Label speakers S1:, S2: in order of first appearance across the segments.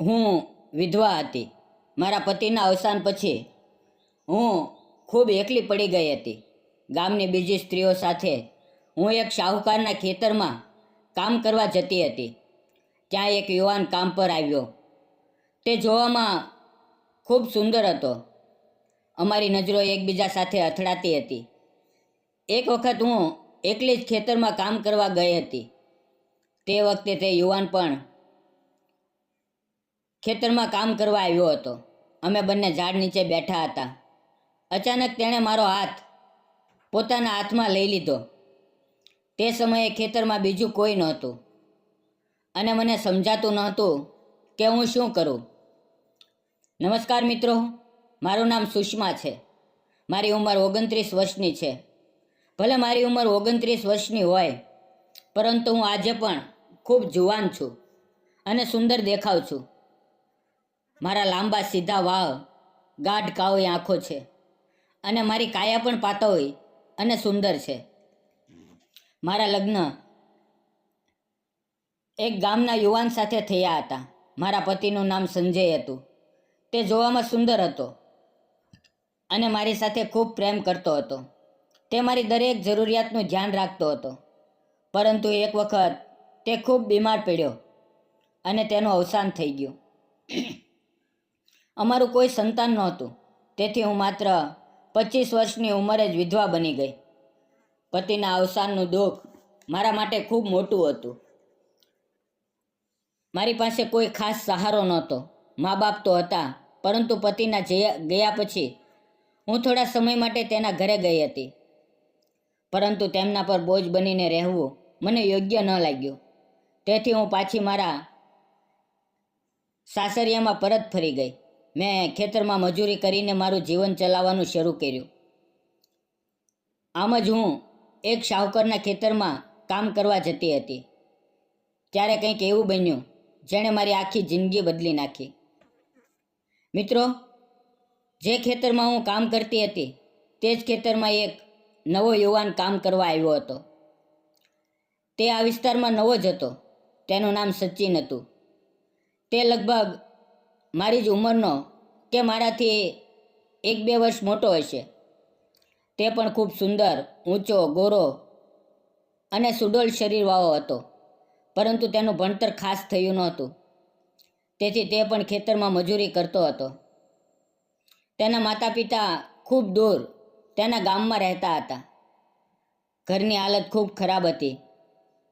S1: હું વિધવા હતી. મારા પતિના અવસાન પછી હું ખૂબ એકલી પડી ગઈ હતી. ગામની બીજી સ્ત્રીઓ સાથે હું એક શાહુકારના ખેતરમાં કામ કરવા જતી હતી. ત્યાં એક યુવાન કામ પર આવ્યો. તે જોવામાં ખૂબ સુંદર હતો. અમારી નજરો એકબીજા સાથે અથડાતી હતી. એક વખત હું એકલી જ ખેતરમાં કામ કરવા ગઈ હતી. તે વખતે તે યુવાન પણ ખેતરમાં કામ કરવા આવ્યો હતો. અમે બંને ઝાડ નીચે બેઠા હતા. અચાનક તેણે મારો હાથ પોતાના હાથમાં લઈ લીધો. તે સમયે ખેતરમાં બીજું કોઈ નહોતું. અને મને સમજાતું નહોતું કે હું શું કરું. નમસ્કાર મિત્રો, મારું નામ સુષ્મા છે. મારી ઉંમર ઓગણત્રીસ વર્ષની છે. ભલે મારી ઉંમર ઓગણત્રીસ વર્ષની હોય, પરંતુ હું આજે પણ ખૂબ જુવાન છું અને સુંદર દેખાવ છું. મારા લાંબા સીધા વાળ, ગાઢ કાળી આંખો છે અને મારી કાયા પણ પાતળી અને સુંદર છે. મારા લગ્ન એક ગામના યુવાન સાથે થયા હતા. મારા પતિનું નામ સંજય હતું. તે જોવામાં સુંદર હતો અને મારી સાથે ખૂબ પ્રેમ કરતો હતો. તે મારી દરેક જરૂરિયાતનું ધ્યાન રાખતો હતો. પરંતુ એક વખત તે ખૂબ બીમાર પડ્યો અને તેનું અવસાન થઈ ગયું. અમારું કોઈ સંતાન નહોતું. તેથી હું માત્ર પચીસ વર્ષની ઉંમરે જ વિધવા બની ગઈ. પતિના અવસાનનું દુઃખ મારા માટે ખૂબ મોટું હતું. મારી પાસે કોઈ ખાસ સહારો નહોતો. મા બાપ તો હતા, પરંતુ પતિના જયા ગયા પછી હું થોડા સમય માટે તેના ઘરે ગઈ હતી. પરંતુ તેમના પર બોજ બનીને રહેવું મને યોગ્ય ન લાગ્યું. તેથી હું પાછી મારા સાસરિયામાં પરત ફરી ગઈ. મેં ખેતરમાં મજૂરી કરીને મારું જીવન ચલાવવાનું શરૂ કર્યું. આમ જ હું એક શાહુકરના ખેતરમાં કામ કરવા જતી હતી. ત્યારે કંઈક એવું બન્યું, જેણે મારી આખી જિંદગી બદલી નાખી. મિત્રો, જે ખેતરમાં હું કામ કરતી હતી, તે જ ખેતરમાં એક નવો યુવાન કામ કરવા આવ્યો હતો. તે આ વિસ્તારમાં નવો જ હતો. તેનું નામ સચિન હતું. તે લગભગ મારી જ ઉંમરનો કે મારાથી એક બે વર્ષ મોટો હશે. તે પણ ખૂબ સુંદર, ઊંચો, ગોરો અને સુડોલ શરીરવાળો હતો. પરંતુ તેનું ભણતર ખાસ થયું નહોતું. તેથી તે પણ ખેતરમાં મજૂરી કરતો હતો. તેના માતા પિતા ખૂબ દૂર તેના ગામમાં રહેતા હતા. ઘરની હાલત ખૂબ ખરાબ હતી.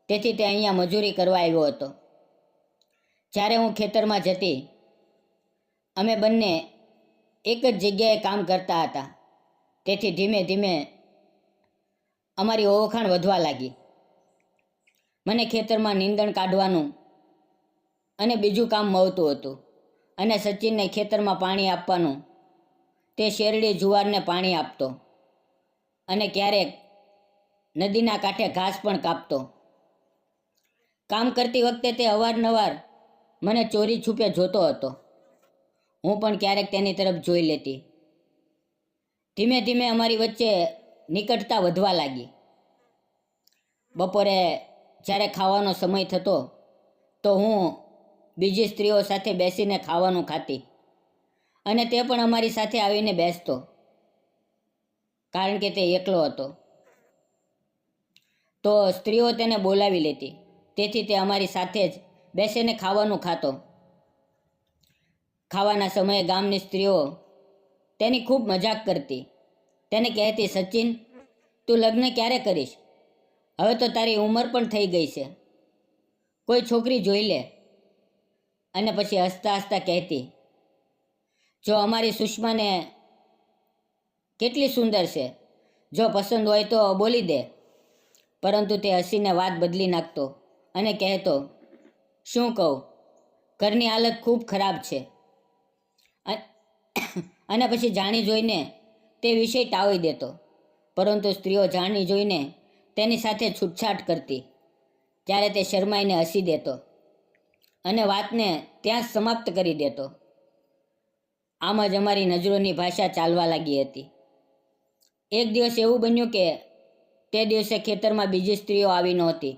S1: તેથી તે અહીંયા મજૂરી કરવા આવ્યો હતો. જ્યારે હું ખેતરમાં જતી અમે બંને એક જ જગ્યાએ કામ કરતા હતા. તેથી ધીમે ધીમે અમારી ઓળખાણ વધવા લાગી. મને ખેતરમાં નીંદણ કાઢવાનું અને બીજું કામ મળતું હતું અને સચિનને ખેતરમાં પાણી આપવાનું. તે શેરડી જુવારને પાણી આપતો અને ક્યારેક નદીના કાંઠે ઘાસ પણ કાપતો. કામ કરતી વખતે તે અવારનવાર મને ચોરી છૂપે જોતો હતો. હું પણ ક્યારેક તેની તરફ જોઈ લેતી. ધીમે ધીમે અમારી વચ્ચે નિકટતા વધવા લાગી. બપોરે જ્યારે ખાવાનો સમય થતો, તો હું બીજી સ્ત્રીઓ સાથે બેસીને ખાવાનું ખાતી અને તે પણ અમારી સાથે આવીને બેસતો, કારણ કે તે એકલો હતો. તો સ્ત્રીઓ તેને બોલાવી લેતી, તેથી તે અમારી સાથે જ બેસીને ખાવાનું ખાતો. ખાવાના સમયે ગામની સ્ત્રીઓ તેની ખૂબ મજાક કરતી. તેને કહેતી, સચિન, તું લગ્ન ક્યારે કરીશ? હવે તો તારી ઉંમર પણ થઈ ગઈ છે. કોઈ છોકરી જોઈ લે. અને પછી હસતા હસતા કહેતી, જો અમારી સુષ્માને કેટલી સુંદર છે. જો પસંદ હોય તો બોલી દે. પરંતુ તે હસીને વાત બદલી નાખતો અને કહેતો, શું કહું? ઘરની હાલત ખૂબ ખરાબ છે. અને પછી જાણી જોઈને તે વિષય ટાળી દેતો. પરંતુ સ્ત્રીઓ જાણી જોઈને તેની સાથે છૂટછાટ કરતી. ત્યારે તે શરમાઈને હસી દેતો અને વાતને ત્યાં જ સમાપ્ત કરી દેતો. આમ જ અમારી નજરોની ભાષા ચાલવા લાગી હતી. એક દિવસ એવું બન્યું કે તે દિવસે ખેતરમાં બીજી સ્ત્રીઓ આવી નહોતી.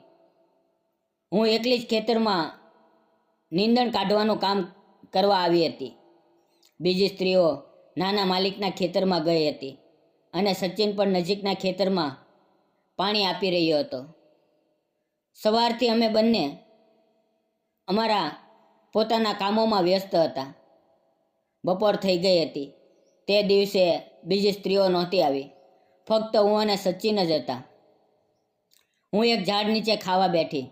S1: હું એકલી જ ખેતરમાં નીંદણ કાઢવાનું કામ કરવા આવી હતી. બીજી સ્ત્રીઓ નાના માલિકના ખેતરમાં ગઈ હતી અને સચિન પણ નજીકના ખેતરમાં પાણી આપી રહ્યો હતો. સવારથી અમે બંને અમારા પોતાના કામોમાં વ્યસ્ત હતા. બપોર થઈ ગઈ હતી. તે દિવસે બીજી સ્ત્રીઓ નહોતી આવી. ફક્ત હું અને સચિન જ હતા. હું એક ઝાડ નીચે ખાવા બેઠી.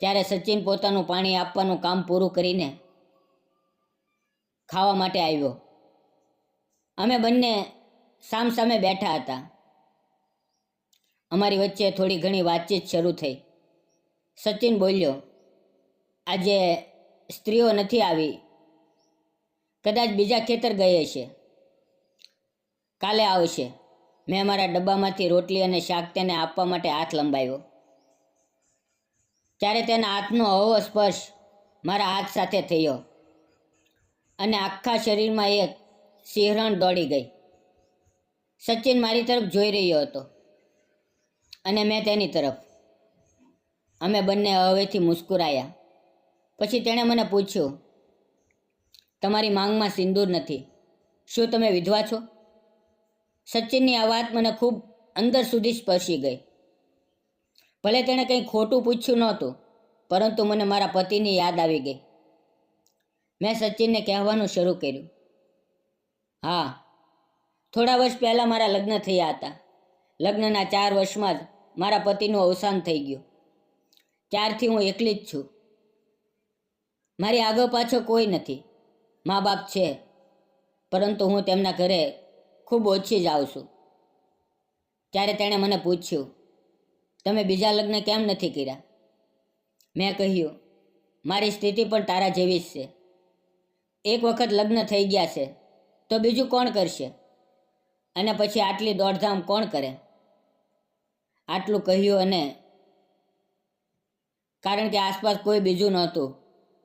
S1: ત્યારે સચિન પોતાનું પાણી આપવાનું કામ પૂરું કરીને ખાવા માટે આવ્યો. અમે બંને સામસામે બેઠા હતા. અમારી વચ્ચે થોડી ઘણી વાતચીત શરૂ થઈ. સચિન બોલ્યો, આજે સ્ત્રીઓ નથી આવી. કદાચ બીજા ખેતર ગઈ હશે કાલે આવશે. મેં મારા ડબ્બામાંથી રોટલી અને શાક તેને આપવા માટે હાથ લંબાવ્યો. ત્યારે તેના હાથનો હવો સ્પર્શ મારા હાથ સાથે થયો. અને આખા શરીરમાં એક સિહરણ દોડી ગઈ. સચિન મારી તરફ જોઈ રહ્યો હતો અને મેં તેની તરફ. અમે બંને હવેથી મુસ્કુરાયા. પછી તેણે મને પૂછ્યું, તમારી માંગમાં સિંદૂર નથી. શું તમે વિધવા છો? સચિનની આ વાત મને ખૂબ અંદર સુધી સ્પર્શી ગઈ. ભલે તેણે કંઈ ખોટું પૂછ્યું નહોતું, પરંતુ મને મારા પતિની યાદ આવી ગઈ. મેં સચિનને કહેવાનું શરૂ કર્યું. હા, થોડા વર્ષ પહેલાં મારા લગ્ન થયા હતા. લગ્નના ચાર વર્ષમાં જ મારા પતિનું અવસાન થઈ ગયું. ત્યારથી હું એકલી જ છું. મારી આગળ પાછળ કોઈ નથી. મા બાપ છે, પરંતુ હું તેમના ઘરે ખૂબ ઓછી જાઉં છું. ત્યારે તેણે મને પૂછ્યું, તમે બીજા લગ્ન કેમ નથી કર્યા? મેં કહ્યું, મારી સ્થિતિ પણ તારા જેવી જ છે. એક વખત લગ્ન થઈ ગયા છે, તો બીજું કોણ કરશે? અને પછી આટલી દોડધામ કોણ કરે? આટલું કહ્યું અને કારણ કે આસપાસ કોઈ બીજું નહોતું,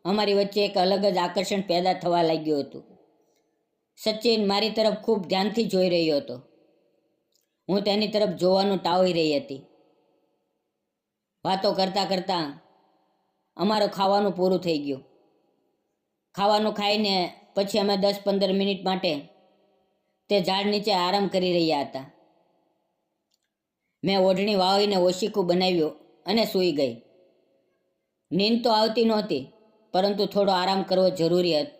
S1: અમારી વચ્ચે એક અલગ જ આકર્ષણ પેદા થવા લાગ્યું હતું. સચિન મારી તરફ ખૂબ ધ્યાનથી જોઈ રહ્યો હતો. હું તેની તરફ જોવાનું ટાળી રહી હતી. વાતો કરતાં કરતાં અમારું ખાવાનું પૂરું થઈ ગયું. ખાવાનું ખાઈને પછી અમે દસ પંદર મિનિટ માટે તે ઝાડ નીચે આરામ કરી રહ્યા હતા. મેં ઓઢણી વાવીને ઓશીકું બનાવ્યું અને સૂઈ ગઈ. નીંદ તો આવતી નહોતી, પરંતુ થોડો આરામ કરવો જરૂરી હતો.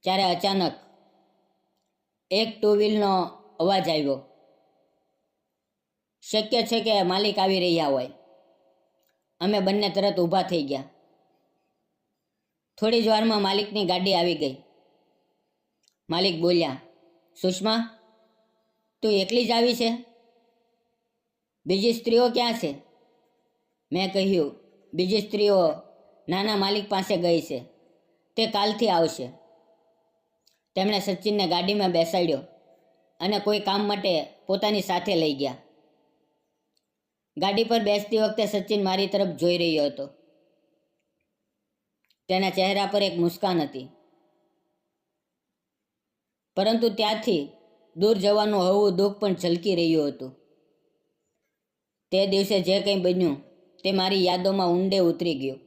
S1: ત્યારે અચાનક એક ટુ વ્હીલનો અવાજ આવ્યો. શક્ય છે કે માલિક આવી રહ્યા હોય. અમે બંને તરત ઊભા થઈ ગયા. થોડી જ વારમાં માલિકની ગાડી આવી ગઈ. માલિક બોલ્યા, સુષ્મા, તું એકલી જ આવી છે? બીજી સ્ત્રીઓ ક્યાં છે? મેં કહ્યું, બીજી સ્ત્રીઓ નાના માલિક પાસે ગઈ છે. તે કાલથી આવશે. તેમણે સચિનને ગાડીમાં બેસાડ્યો અને કોઈ કામ માટે પોતાની સાથે લઈ ગયા. ગાડી પર બેસતી વખતે સચિન મારી તરફ જોઈ રહ્યો હતો. તેના ચહેરા પર એક મુસ્કાન હતી. પરંતુ ત્યાંથી દૂર જવાનું હળવું દુઃખ પણ ઝલકી રહ્યું હતું. તે દિવસે જે કંઈ બન્યું તે મારી યાદોમાં ઊંડે ઉતરી ગયું.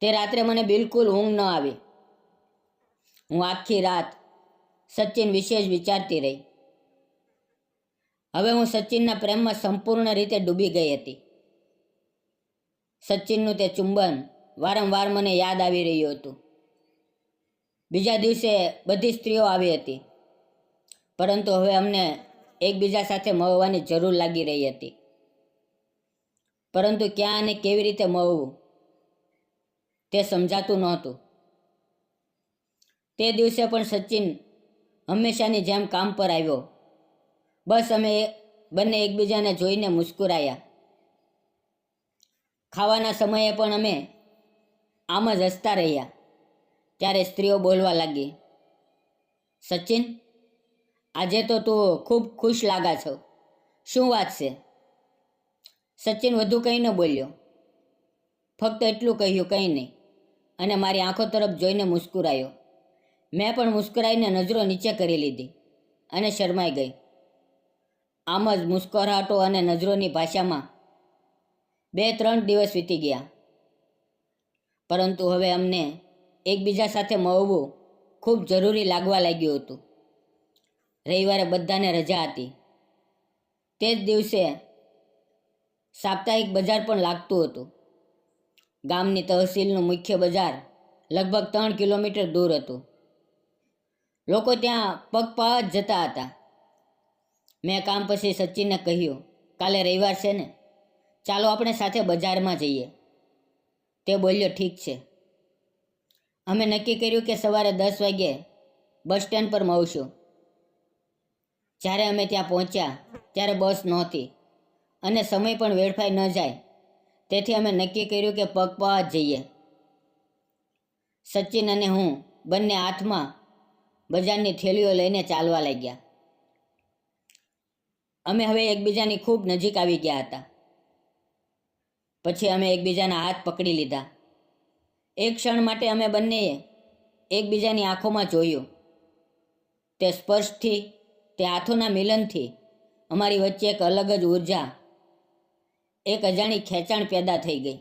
S1: તે રાત્રે મને બિલકુલ ઊંઘ ન આવી. હું આખી રાત સચિન વિશે જ વિચારતી રહી. હવે હું સચિનના પ્રેમમાં સંપૂર્ણ રીતે ડૂબી ગઈ હતી. સચિનનું તે ચુંબન વારંવાર મને યાદ આવી રહ્યું હતું. બીજા દિવસે બધી સ્ત્રીઓ આવી હતી. પરંતુ હવે અમને એકબીજા સાથે મળવાની જરૂર લાગી રહી હતી. પરંતુ ક્યાં અને કેવી રીતે મળવું, તે સમજાતું નહોતું. તે દિવસે પણ સચિન હંમેશાની જેમ કામ પર આવ્યો. બસ અમે બંને એકબીજાને જોઈને મુસ્કુરાયા. ખાવાના સમયે પણ અમે આમ જ હસતા રહ્યા. ત્યારે સ્ત્રીઓ બોલવા લાગી, સચિન, આજે તો તું ખૂબ ખુશ લાગા છો. શું વાત છે? સચિન વધુ કંઈ ન બોલ્યો. ફક્ત એટલું કહ્યું, કંઈ નહીં. અને મારી આંખો તરફ જોઈને મુસ્કુરાયો. મેં પણ મુસ્કરાઈને નજરો નીચે કરી લીધી અને શરમાઈ ગઈ. આમ જ મુસ્કરાટો અને નજરોની ભાષામાં બે ત્રણ દિવસ વીતી ગયા. પરંતુ હવે અમને એકબીજા સાથે મળવું ખૂબ જરૂરી લાગવા લાગ્યું હતું. રવિવારે બધાને રજા હતી. તે જ દિવસે સાપ્તાહિક બજાર પણ લાગતું હતું. ગામની તહસીલનું મુખ્ય બજાર લગભગ ત્રણ કિલોમીટર દૂર હતું. લોકો ત્યાં પગપાવ જ જતા હતા. મેં કામ પછી સચિનને કહ્યું, કાલે રવિવાર છે ને? ચાલો આપણે સાથે બજારમાં જઈએ. તે બોલ્યો, ઠીક છે. અમે નક્કી કર્યું કે સવારે દસ વાગ્યે બસ સ્ટેન્ડ પર મળશું. જ્યારે અમે ત્યાં પહોંચ્યા, ત્યારે બસ નહોતી અને સમય પણ વેડફાઈ ન જાય. તેથી અમે નક્કી કર્યું કે પગપાળા જ જઈએ. સચિન અને હું બંને હાથમાં બજારની થેલીઓ લઈને ચાલવા લાગ્યા. અમે હવે એકબીજાની ખૂબ નજીક આવી ગયા હતા. પછી અમે એકબીજાના હાથ પકડી લીધા. એક ક્ષણ માટે અમે બંનેએ એકબીજાની આંખોમાં જોયું. તે સ્પર્શથી, તે હાથોના મિલનથી અમારી વચ્ચે એક અલગ જ ઊર્જા, એક અજાણી ખેંચાણ પેદા થઈ ગઈ.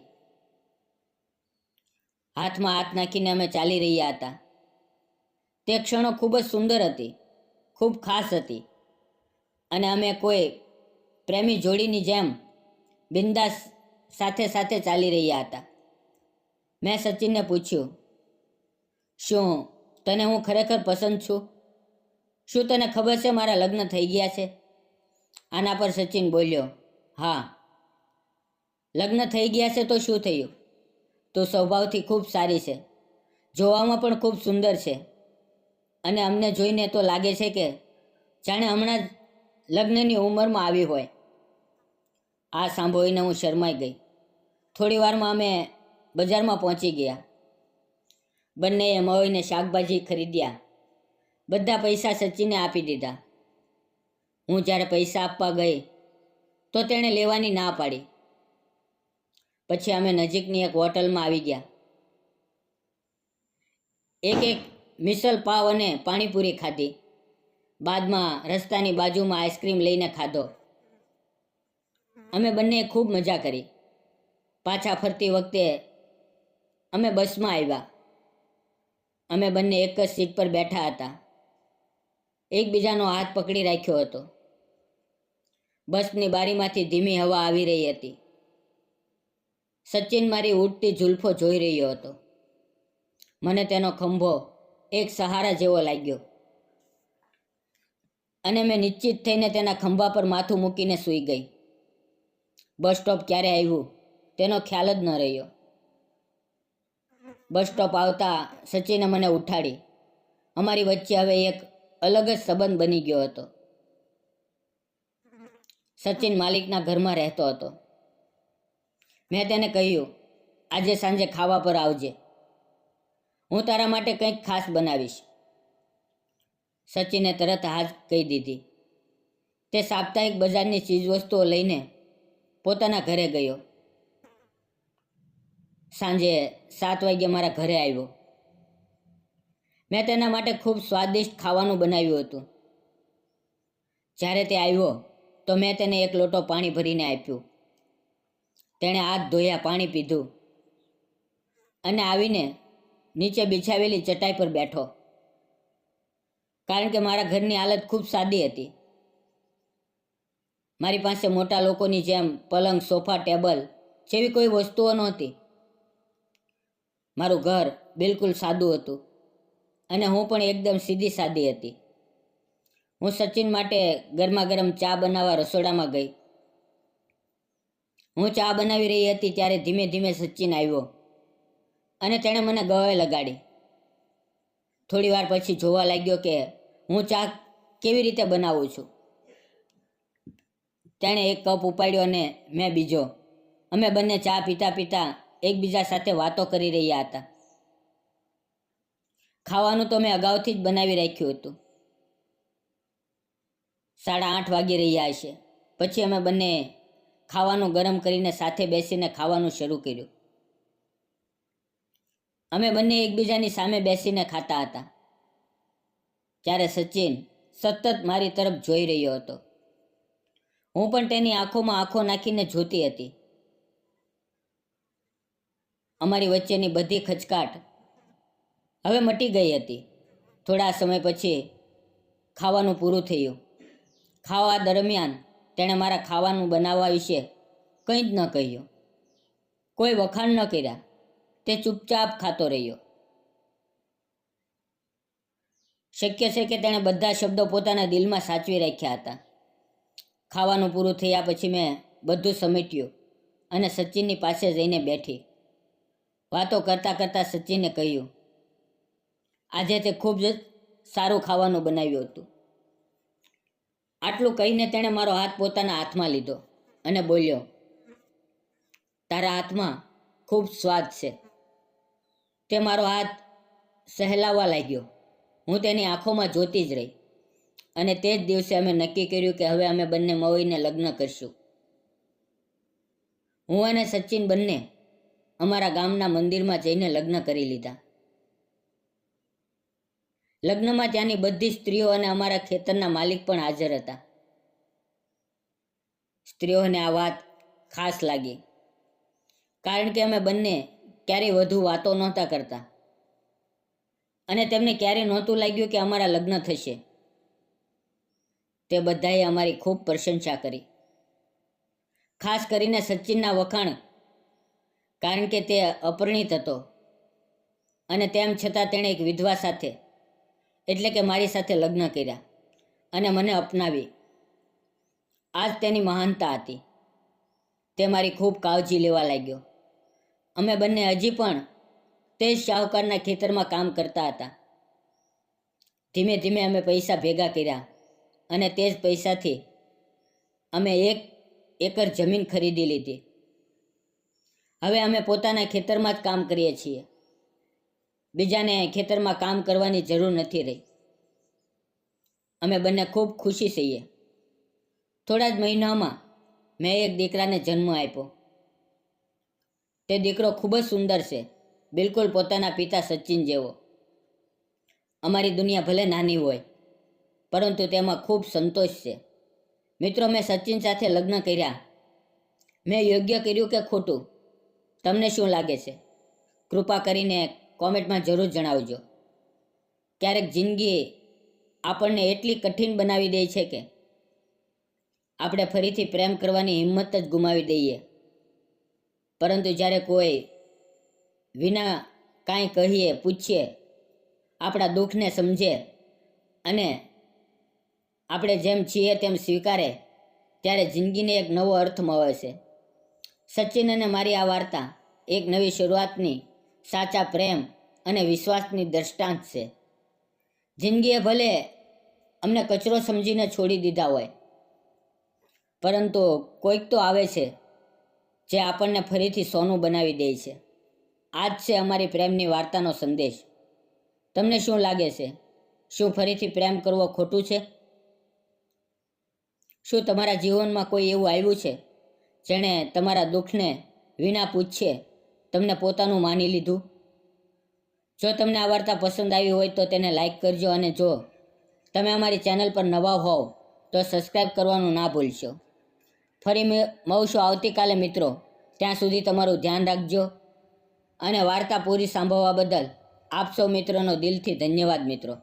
S1: હાથમાં હાથ નાખીને અમે ચાલી રહ્યા હતા. તે ક્ષણો ખૂબ જ સુંદર હતી, ખૂબ ખાસ હતી. અને અમે કોઈ પ્રેમી જોડીની જેમ બિંદાસ સાથે સાથે ચાલી રહ્યા હતા. મેં સચિનને પૂછ્યું, શું તને હું ખરેખર પસંદ છું? શું તને ખબર છે મારા લગ્ન થઈ ગયા છે? આના પર સચિન બોલ્યો, હા. લગ્ન થઈ ગયા છે તો શું થયું? તું સ્વભાવથી ખૂબ સારી છે. જોવામાં પણ ખૂબ સુંદર છે. અને અમને જોઈને તો લાગે છે કે જાણે હમણાં જ લગ્નની ઉંમરમાં આવી હોય. આ સાંભળીને હું શરમાઈ ગઈ. થોડી વારમાં અમે બજારમાં પહોંચી ગયા. બંનેએ મળીને શાકભાજી ખરીદ્યા. બધા પૈસા સચીને આપી દીધા. હું જ્યારે પૈસા આપવા ગઈ, તો તેણે લેવાની ના પાડી. પછી અમે નજીકની એક હોટલમાં આવી ગયા. એક એક મિસલ પાવ અને પાણીપુરી ખાધી. બાદમાં રસ્તાની બાજુમાં આઈસ્ક્રીમ લઈને ખાધો. અમે બંને ખૂબ મજા કરી. પાછા ફરતી વખતે અમે બસમાં આવ્યા. અમે બંને એક જ સીટ પર બેઠા હતા. એકબીજાનો હાથ પકડી રાખ્યો હતો. બસની બારીમાંથી ધીમી હવા આવી રહી હતી. સચિન મારી ઉડતી ઝુલ્ફો જોઈ રહ્યો હતો. મને તેનો ખંભો એક સહારા જેવો લાગ્યો. અને મેં નિશ્ચિત થઈને તેના ખંભા પર માથું મૂકીને સૂઈ ગઈ. બસ સ્ટોપ ક્યારે આવ્યું? તેનો ખ્યાલ જ ન રહ્યો. બસ સ્ટોપ આવતા સચિને મને ઉઠાડી. અમારી વચ્ચે હવે એક અલગ જ સંબંધ બની ગયો હતો. સચિન માલિકના ઘરમાં રહેતો હતો. મેં તેને કહ્યું, આજે સાંજે ખાવા પર આવજે. હું તારા માટે કંઈક ખાસ બનાવીશ. સચિને તરત હાથ કહી દીધી. તે સાપ્તાહિક બજારની ચીજવસ્તુઓ લઈને પોતાના ઘરે ગયો. સાંજે સાત વાગ્યે મારા ઘરે આવ્યો. મેં તેના માટે ખૂબ સ્વાદિષ્ટ ખાવાનું બનાવ્યું હતું. જ્યારે તે આવ્યો, તો મેં તેને એક લોટો પાણી ભરીને આપ્યું. તેણે હાથ ધોયા, પાણી પીધું અને આવીને નીચે બિછાવેલી ચટાઈ પર બેઠો. કારણ કે મારા ઘરની હાલત ખૂબ સાદી હતી. મારી પાસે મોટા લોકોની જેમ પલંગ, સોફા, ટેબલ જેવી કોઈ વસ્તુઓ નહોતી. મારું ઘર બિલકુલ સાદું હતું અને હું પણ એકદમ સીધી સાદી હતી. હું સચિન માટે ગરમા ગરમ ચા બનાવવા રસોડામાં ગઈ. હું ચા બનાવી રહી હતી ત્યારે ધીમે ધીમે સચિન આવ્યો અને તેણે મને ગળે લગાડી. થોડી વાર પછી જોવા લાગ્યો કે હું ચા કેવી રીતે બનાવું છું? તેણે એક કપ ઉપાડ્યો અને મેં બીજો. અમે બંને ચા પીતા પીતા એકબીજા સાથે વાતો કરી રહ્યા હતા. ખાવાનું તો મેં અગાઉથી જ બનાવી રાખ્યું હતું. સાડા આઠ વાગી રહ્યા હશે. પછી અમે બંને ખાવાનું ગરમ કરીને સાથે બેસીને ખાવાનું શરૂ કર્યું. અમે બંને એકબીજાની સામે બેસીને ખાતા હતા. ત્યારે સચિન સતત મારી તરફ જોઈ રહ્યો હતો. હું પણ તેની આંખોમાં આંખો નાખીને જોતી હતી. અમારી વચ્ચેની બધી ખચકાટ હવે મટી ગઈ હતી. થોડા સમય પછી ખાવાનું પૂરું થયું. ખાવા દરમિયાન તેણે મારા ખાવાનું બનાવવા વિશે કંઈ જ ન કહ્યું. કોઈ વખાણ ન કર્યા. તે ચૂપચાપ ખાતો રહ્યો. શક્ય છે કે તેણે બધા શબ્દો પોતાના દિલમાં સાચવી રાખ્યા હતા. ખાવાનું પૂરું થયા પછી મેં બધું સમેટ્યું અને સચિનની પાસે જઈને બેઠી. વાતો કરતાં કરતાં સચિને કહ્યું, આજે તે ખૂબ જ સારું ખાવાનું બનાવ્યું હતું. આટલું કહીને તેણે મારો હાથ પોતાના હાથમાં લીધો અને બોલ્યો, તારા હાથમાં ખૂબ સ્વાદ છે. તે મારો હાથ સહેલાવવા લાગ્યો. હું તેની આંખોમાં જોતી જ રહી. અને તે જ દિવસે અમે નક્કી કર્યું કે હવે અમે બંને મવીને લગ્ન કરશું. હું અને સચિન બંને અમારા ગામના મંદિરમાં જઈને લગ્ન કરી લીધા. લગ્નમાં ત્યાંની બધી સ્ત્રીઓ અને અમારા ખેતરના માલિક પણ હાજર હતા. સ્ત્રીઓને આ વાત ખાસ લાગી. કારણ કે અમે બંને ક્યારેય વધુ વાતો નહોતા કરતા. અને તેમને ક્યારેય નહોતું લાગ્યું કે અમારા લગ્ન થશે. તે બધાએ અમારી ખૂબ પ્રશંસા કરી. ખાસ કરીને સચિનના વખાણ, કારણ કે તે અપરિણિત હતો. અને તેમ છતાં તેણે એક વિધવા સાથે, એટલે કે મારી સાથે લગ્ન કર્યા અને મને અપનાવી. આ જ તેની મહાનતા હતી. તે મારી ખૂબ કાળજી લેવા લાગ્યો. અમે બંને હજી પણ તે જ શાહુકારના ખેતરમાં કામ કરતા હતા. ધીમે ધીમે અમે પૈસા ભેગા કર્યા. અને તે જ પૈસાથી અમે એક એકર જમીન ખરીદી લીધી. હવે અમે પોતાના ખેતરમાં જ કામ કરીએ છીએ. બીજાને ખેતરમાં કામ કરવાની જરૂર નથી રહી. અમે બંને ખૂબ ખુશી છીએ. થોડા જ મહિનામાં મેં એક દીકરાને જન્મ આપ્યો. તે દીકરો ખૂબ જ સુંદર છે. બિલકુલ પોતાના પિતા સચિન જેવો. અમારી દુનિયા ભલે નાની હોય પરંતુ તેમાં ખૂબ સંતોષ છે. મિત્રો, મેં સચિન સાથે લગ્ન કર્યા. મેં યોગ્ય કર્યું કે ખોટું? તમને શું લાગે છે? કૃપા કરીને કોમેન્ટમાં જરૂર જણાવજો. ક્યારેક જિંદગી આપણને એટલી કઠિન બનાવી દે છે કે આપણે ફરીથી પ્રેમ કરવાની હિંમત જ ગુમાવી દઈએ. પરંતુ જ્યારે કોઈ વિના કાંઈ કહીએ, પૂછીએ, આપણા દુઃખને સમજે અને આપણે જેમ છીએ તેમ સ્વીકારે, ત્યારે જિંદગીને એક નવો અર્થ મળે છે. સચિન અને મારી આ વાર્તા એક નવી શરૂઆતની સાચા પ્રેમ અને વિશ્વાસની દ્રષ્ટાંત છે. જિંદગીએ ભલે અમને કચરો સમજીને છોડી દીધા હોય, પરંતુ કોઈક તો આવે છે જે આપણને ફરીથી સોનું બનાવી દે છે. આ જ છે અમારી પ્રેમની વાર્તાનો સંદેશ. તમને શું લાગે છે? શું ફરીથી પ્રેમ કરવો ખોટું છે? શું તમારા જીવનમાં કોઈ એવું આવ્યું છે? જેણે તમારા દુઃખને વિના પૂછે તમને પોતાનું માની લીધું? જો તમને આ વાર્તા પસંદ આવી હોય તો તેને લાઇક કરજો અને જો તમે અમારી ચેનલ પર નવા હોવ તો સબસ્ક્રાઈબ કરવાનું ના ભૂલશો. ફરી મળશું આવતીકાલે મિત્રો. ત્યાં સુધી તમારું ધ્યાન રાખજો અને વાર્તા પૂરી સાંભળવા બદલ આપ સૌ મિત્રોનો દિલથી ધન્યવાદ મિત્રો.